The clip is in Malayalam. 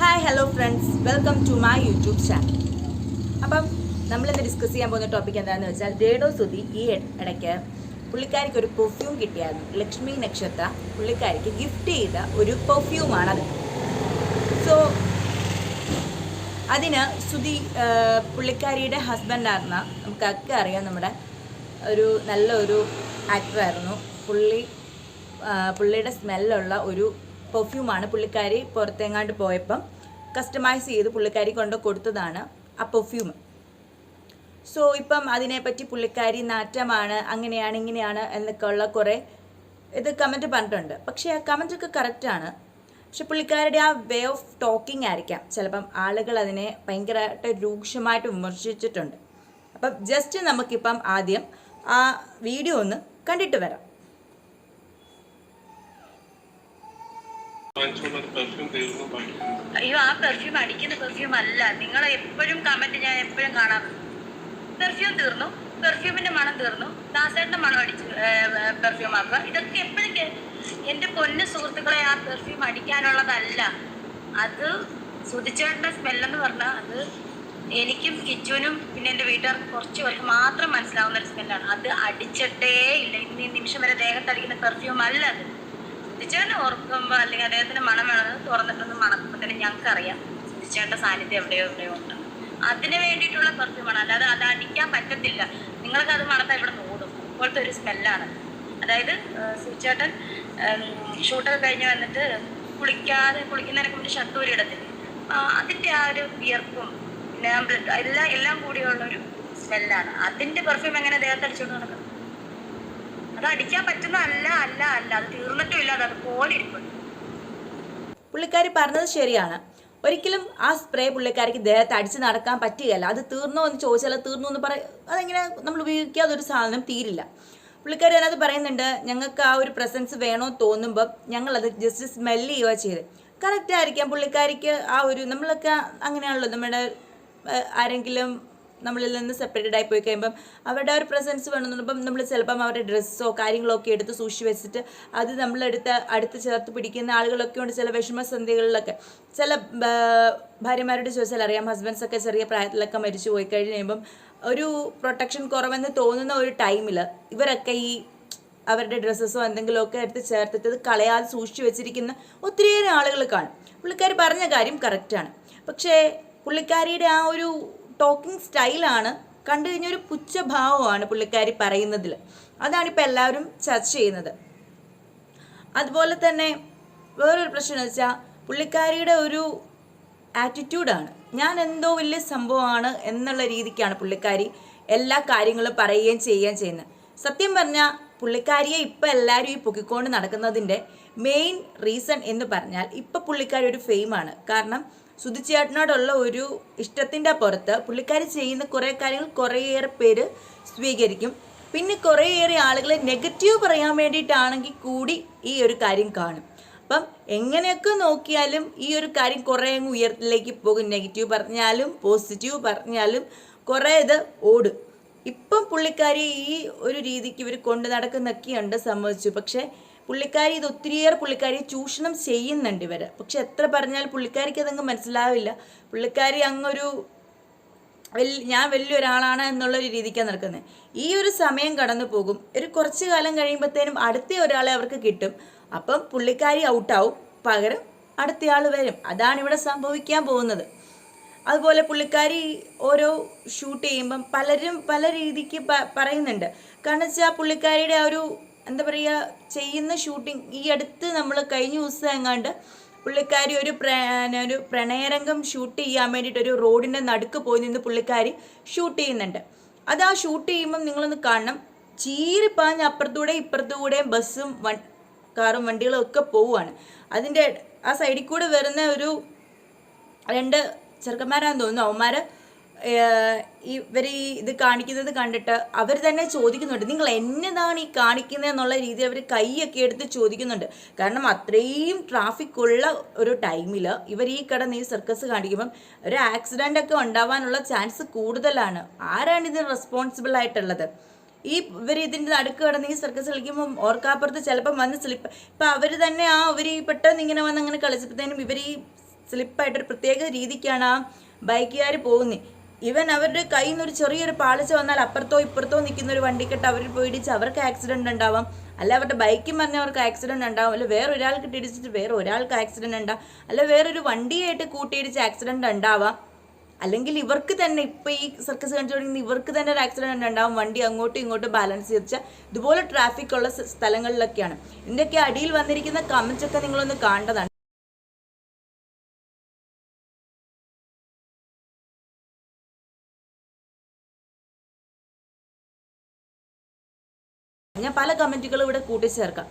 Hi hello friends welcome to my YouTube channel അപ്പം നമ്മളിന്ന് ഡിസ്കസ് ചെയ്യാൻ പോകുന്ന ടോപ്പിക് എന്താണെന്ന് വെച്ചാൽ രേഡോ സുധി ഈ ഇടയ്ക്ക് പുള്ളിക്കാരിക്ക് ഒരു പെർഫ്യൂം കിട്ടിയായിരുന്നു. ലക്ഷ്മി നക്ഷത്ര പുള്ളിക്കാരിക്ക് ഗിഫ്റ്റ് ചെയ്ത ഒരു പെർഫ്യൂമാണത് സോ അതിന് ആ, പുള്ളിക്കാരിയുടെ ഹസ്ബൻഡായിരുന്ന നമുക്കൊക്കെ അറിയാം. നമ്മുടെ ഒരു നല്ലൊരു ആക്ടറായിരുന്നു പുള്ളി പുള്ളിയുടെ സ്മെല്ലുള്ള ഒരു പെർഫ്യൂമാണ് പുള്ളിക്കാരി പുറത്തെങ്ങാണ്ട് പോയപ്പം കസ്റ്റമൈസ് ചെയ്ത് പുള്ളിക്കാരി കൊണ്ട് കൊടുത്തതാണ് ആ പെർഫ്യൂം സോ ഇപ്പം അതിനെപ്പറ്റി പുള്ളിക്കാരി നാറ്റമാണ് അങ്ങനെയാണ് ഇങ്ങനെയാണ് എന്നൊക്കെ ഉള്ള കുറേ ഇത് കമന്റ് പറഞ്ഞിട്ടുണ്ട്. പക്ഷേ ആ കമന്റ് ഒക്കെ കറക്റ്റാണ് പക്ഷെ പുള്ളിക്കാരുടെ ആ വേ ഓഫ് ടോക്കിംഗ് ആയിരിക്കാം. ചിലപ്പം ആളുകൾ അതിനെ ഭയങ്കരമായിട്ട് രൂക്ഷമായിട്ട് വിമർശിച്ചിട്ടുണ്ട്. അപ്പം ജസ്റ്റ് നമുക്കിപ്പം ആദ്യം ആ വീഡിയോ ഒന്ന് കണ്ടിട്ട് വരാം വാങ്ങിച്ചുകൊണ്ട് പെർഫ്യൂം തീർന്നു ബാക്കി അയ്യോ ആ പെർഫ്യൂം അടിക്കുന്ന പെർഫ്യൂം അല്ല. നിങ്ങൾ എപ്പോഴും കമന്റ് ഞാൻ എപ്പോഴും കാണാം പെർഫ്യൂം തീർന്നു. പെർഫ്യൂമിന്റെ മണം തീർന്നു. ദാസേട്ടന്റെ മണം അടിച്ചു പെർഫ്യൂം ആക്കുക. ഇതൊക്കെ എപ്പോഴും എന്റെ പൊന്നു സുഹൃത്തുക്കളെ ആ പെർഫ്യൂം അടിക്കാനുള്ളതല്ല. അത് സുതിച്ചേട്ടന്റെ സ്മെല്ലെന്ന് പറഞ്ഞാൽ അത് എനിക്കും കിച്ചുവിനും പിന്നെ എന്റെ വീട്ടുകാർക്കും കുറച്ച് പേർക്ക് മാത്രം മനസ്സിലാവുന്ന ഒരു സ്മെല്ലാണ് അത് അടിച്ചിട്ടേ ഇല്ല. ഇന്ന് നിമിഷം വരെ ദേഹത്ത് അടിക്കുന്ന പെർഫ്യൂം അല്ല അത്. സുധിച്ചേട്ടനെ ഓർക്കുമ്പോൾ അല്ലെങ്കിൽ അദ്ദേഹത്തിന്റെ മണം വേണമെന്ന് തുറന്നിട്ടൊന്ന് മണക്കുമ്പോൾ തന്നെ ഞങ്ങൾക്ക് അറിയാം സുധിച്ചേട്ടന്റെ സാന്നിധ്യം എവിടെയോ എവിടെയോ ഉണ്ട്. അതിന് വേണ്ടിയിട്ടുള്ള പെർഫ്യൂമാണ് അല്ലാതെ അത് അടിക്കാൻ പറ്റത്തില്ല. നിങ്ങൾക്ക് അത് മണത്താൽ ഇവിടെ ഓടും ഇപ്പോഴത്തെ ഒരു സ്മെല്ലാണ് അതായത് സിദ്ധിച്ചേട്ടൻ ഷൂട്ടൊക്കെ കഴിഞ്ഞ് വന്നിട്ട് കുളിക്കാതെ കുളിക്കുന്നതിനൊക്കെ മുന്നേ ഷർട്ട് ഊരി ഇടത്തില്ല? അതിന്റെ ആ ഒരു വിയർപ്പും പിന്നെ എല്ലാം എല്ലാം കൂടിയുള്ള ഒരു സ്മെല്ലാണ് അതിന്റെ പെർഫ്യൂം എങ്ങനെ ദേഹത്ത് അടിച്ചുകൊണ്ട് നടക്കുന്നത് അത് അടിക്കാൻ പറ്റുന്ന അല്ല അല്ല അല്ല. അത് തീർന്നിട്ടും ഇല്ല. അത് പുള്ളിക്കാരി പറഞ്ഞത് ശരിയാണ്. ഒരിക്കലും ആ സ്പ്രേ പുള്ളിക്കാരിക്ക് ദേഹത്ത് അടിച്ച് നടക്കാൻ പറ്റുകയല്ല. അത് തീർന്നോ എന്ന് ചോദിച്ചാൽ തീർന്നു എന്ന് പറ അതെങ്ങനെ നമ്മൾ ഉപയോഗിക്കാതെ ഒരു സാധനം തീരില്ല. പുള്ളിക്കാരി അതിനകത്ത് പറയുന്നുണ്ട് ഞങ്ങൾക്ക് ആ ഒരു പ്രസൻസ് വേണോ തോന്നുമ്പോൾ ഞങ്ങൾ അത് ജസ്റ്റ് സ്മെല്ല് ചെയ്യുക ചെയ്ത്. കറക്റ്റ് ആയിരിക്കാം. പുള്ളിക്കാരിക്ക് ആ ഒരു നമ്മളൊക്കെ അങ്ങനെയാണല്ലോ. നമ്മുടെ ആരെങ്കിലും നമ്മളിൽ നിന്ന് സെപ്പറേറ്റഡ് ആയി പോയി കഴിയുമ്പം അവരുടെ ഒരു പ്രസൻസ് വേണമെന്നുള്ളപ്പം നമ്മൾ ചിലപ്പം അവരുടെ ഡ്രസ്സോ കാര്യങ്ങളോ ഒക്കെ എടുത്ത് സൂക്ഷിച്ച് വെച്ചിട്ട് അത് നമ്മളെടുത്ത് അടുത്ത് ചേർത്ത് പിടിക്കുന്ന ആളുകളൊക്കെ ഉണ്ട് ചില വിഷമസന്ധികളിലൊക്കെ ചില ഭാര്യമാരുടെ ചോദിച്ചാൽ അറിയാം ഹസ്ബൻഡ്സ് ഒക്കെ ചെറിയ പ്രായത്തിലൊക്കെ മരിച്ചു പോയി കഴിഞ്ഞ് കഴിയുമ്പം ഒരു പ്രൊട്ടക്ഷൻ കുറവെന്ന് തോന്നുന്ന ഒരു ടൈമിൽ ഇവരൊക്കെ ഈ അവരുടെ ഡ്രസ്സസോ എന്തെങ്കിലുമൊക്കെ എടുത്ത് ചേർത്തിട്ട് കളയാതെ സൂക്ഷിച്ചു വെച്ചിരിക്കുന്ന ഒത്തിരിയേറെ ആളുകൾ കാണും. പുള്ളിക്കാരി പറഞ്ഞ കാര്യം കറക്റ്റാണ് പക്ഷേ പുള്ളിക്കാരിയുടെ ആ ഒരു ടോക്കിംഗ് സ്റ്റൈലാണ് കണ്ടു കഴിഞ്ഞാൽ ഒരു പുച്ഛഭാവമാണ് പുള്ളിക്കാരി പറയുന്നതിൽ അതാണിപ്പോൾ എല്ലാവരും ചർച്ച ചെയ്യുന്നത്. അതുപോലെ തന്നെ വേറൊരു പ്രശ്നം എന്ന് വെച്ചാൽ പുള്ളിക്കാരിയുടെ ഒരു ആറ്റിറ്റ്യൂഡാണ് ഞാൻ എന്തോ വലിയ സംഭവമാണ് എന്നുള്ള രീതിക്കാണ് പുള്ളിക്കാരി എല്ലാ കാര്യങ്ങളും പറയുകയും ചെയ്യുകയും ചെയ്യുന്നത്. സത്യം പറഞ്ഞാൽ പുള്ളിക്കാരിയെ ഇപ്പം എല്ലാവരും ഈ പൊക്കിക്കൊണ്ട് നടക്കുന്നതിന്റെ മെയിൻ റീസൺ എന്ന് പറഞ്ഞാൽ ഇപ്പം പുള്ളിക്കാരി ഒരു ഫെയിമാണ് കാരണം സുധിച്ചേട്ടനോടുള്ള ഒരു ഇഷ്ടത്തിന്റെ പുറത്ത് പുള്ളിക്കാരി ചെയ്യുന്ന കുറേ കാര്യങ്ങൾ കുറേയേറെ പേര് സ്വീകരിക്കും. പിന്നെ കുറേയേറെ ആളുകളെ നെഗറ്റീവ് പറയാൻ വേണ്ടിയിട്ടാണെങ്കിൽ കൂടി ഈ ഒരു കാര്യം കാണും. അപ്പം എങ്ങനെയൊക്കെ നോക്കിയാലും ഈ ഒരു കാര്യം കുറേ അങ്ങ് ഉയരത്തിലേക്ക് പോകും. നെഗറ്റീവ് പറഞ്ഞാലും പോസിറ്റീവ് പറഞ്ഞാലും കുറേ ഇത് ഓടും. ഇപ്പം പുള്ളിക്കാരി ഈ ഒരു രീതിക്ക് ഇവർ കൊണ്ടു നടക്കുന്നൊക്കെയുണ്ട് സംഭവിച്ചു പക്ഷേ പുള്ളിക്കാരി ഇത് ഒത്തിരിയേറെ പുള്ളിക്കാരി ചൂഷണം ചെയ്യുന്നുണ്ട് ഇവർ പക്ഷെ എത്ര പറഞ്ഞാൽ പുള്ളിക്കാരിക്ക് അതങ്ങ് മനസ്സിലാവില്ല. പുള്ളിക്കാരി അങ്ങൊരു വലിയ ഞാൻ വലിയൊരാളാണ് എന്നുള്ളൊരു രീതിക്കാണ് നടക്കുന്നത് ഈ ഒരു സമയം കടന്നു പോകും. ഒരു കുറച്ച് കാലം കഴിയുമ്പോഴത്തേനും അടുത്ത ഒരാളെ അവർക്ക് കിട്ടും. അപ്പം പുള്ളിക്കാരി ഔട്ടാവും. പകരം അടുത്തയാൾ വരും. അതാണ് ഇവിടെ സംഭവിക്കാൻ പോകുന്നത്. അതുപോലെ പുള്ളിക്കാരി ഓരോ ഷൂട്ട് ചെയ്യുമ്പം പലരും പല രീതിക്ക് പറയുന്നുണ്ട്. കാരണം വെച്ചാൽ പുള്ളിക്കാരിയുടെ ആ ഒരു എന്താ പറയുക ചെയ്യുന്ന ഷൂട്ടിംഗ്. ഈ അടുത്ത് നമ്മൾ കഴിഞ്ഞ ദിവസം എങ്ങാണ്ട് പുള്ളിക്കാരി ഒരു ഒരു പ്രണയരംഗം ഷൂട്ട് ചെയ്യാൻ വേണ്ടിയിട്ട് ഒരു റോഡിന്റെ നടുക്ക് പോയി നിന്ന് പുള്ളിക്കാരി ഷൂട്ട് ചെയ്യുന്നുണ്ട്. അത് ആ ഷൂട്ട് ചെയ്യുമ്പം നിങ്ങളൊന്ന് കാണണം. ചീറിപ്പാഞ്ഞ് അപ്പുറത്തൂടെ ഇപ്പുറത്തൂടെയും ബസ്സും വൺ കാറും വണ്ടികളും ഒക്കെ പോവുകയാണ്. അതിന്റെ ആ സൈഡിൽ കൂടെ വരുന്ന ഒരു രണ്ട് ചെറുക്കന്മാരാന്ന് തോന്നുന്നു. അവന്മാർ ഇവർ ഈ ഇത് കാണിക്കുന്നത് കണ്ടിട്ട് അവർ തന്നെ ചോദിക്കുന്നുണ്ട്. നിങ്ങൾ എന്നതാണ് ഈ കാണിക്കുന്നത് എന്നുള്ള രീതി അവർ കൈയൊക്കെ എടുത്ത് ചോദിക്കുന്നുണ്ട്. കാരണം അത്രയും ട്രാഫിക് ഉള്ള ഒരു ടൈമിൽ ഇവർ ഈ കിടന്ന് ഈ സർക്കസ് കാണിക്കുമ്പം ഒരു ആക്സിഡന്റ് ഒക്കെ ഉണ്ടാവാനുള്ള ചാൻസ് കൂടുതലാണ്. ആരാണ് ഇതിന് റെസ്പോൺസിബിൾ ആയിട്ടുള്ളത്? ഈ ഇവർ ഇതിന്റെ നടുക്ക് കിടന്ന് ഈ സർക്കസ് കളിക്കുമ്പോൾ ഓർക്കാപ്പുറത്ത് ചിലപ്പം വന്ന് സ്ലിപ്പ് ഇപ്പം അവർ തന്നെ ആ അവർ ഈ പെട്ടെന്ന് ഇങ്ങനെ വന്ന് അങ്ങനെ കളിച്ചപ്പോഴത്തേനും ഇവർ ഈ സ്ലിപ്പായിട്ടൊരു പ്രത്യേക രീതിക്കാണ് ആ ബൈക്കുകാർ പോകുന്നത് ഇവൻ അവരുടെ കയ്യിൽ നിന്ന് ഒരു ചെറിയൊരു പാളിച്ച വന്നാൽ അപ്പുറത്തോ ഇപ്പുറത്തോ നിൽക്കുന്ന ഒരു വണ്ടിക്കെട്ട് അവർ പോയിടിച്ച് അവർക്ക് ആക്സിഡന്റ് ഉണ്ടാവാം. അല്ല അവരുടെ ബൈക്കും അവർക്ക് ആക്സിഡന്റ് ഉണ്ടാവും. അല്ല വേറെ ഒരാൾക്ക് ഇടിച്ചിട്ട് വേറെ ഒരാൾക്ക് ആക്സിഡന്റ് ഉണ്ടാവും അല്ല വേറൊരു വണ്ടിയായിട്ട് കൂട്ടിയിടിച്ച് ആക്സിഡന്റ് ഉണ്ടാവാം. അല്ലെങ്കിൽ ഇവർക്ക് തന്നെ ഇപ്പൊ ഈ സർക്കസ് കാണിച്ചുകൊണ്ടിരിക്കുന്ന ഇവർക്ക് തന്നെ ഒരു ആക്സിഡന്റ് ഉണ്ടാവും. വണ്ടി അങ്ങോട്ടും ഇങ്ങോട്ടും ബാലൻസ് ചെയ്തിച്ച ഇതുപോലെ ട്രാഫിക് ഉള്ള സ്ഥലങ്ങളിലൊക്കെയാണ്. ഇതിന്റെയൊക്കെ അടിയിൽ വന്നിരിക്കുന്ന കമന്റ്സ് ഒക്കെ നിങ്ങളൊന്ന് കാണേണ്ടതാണ്. ഞാൻ പല കമന്റുകളും ഇവിടെ കൂട്ടിച്ചേർക്കാം.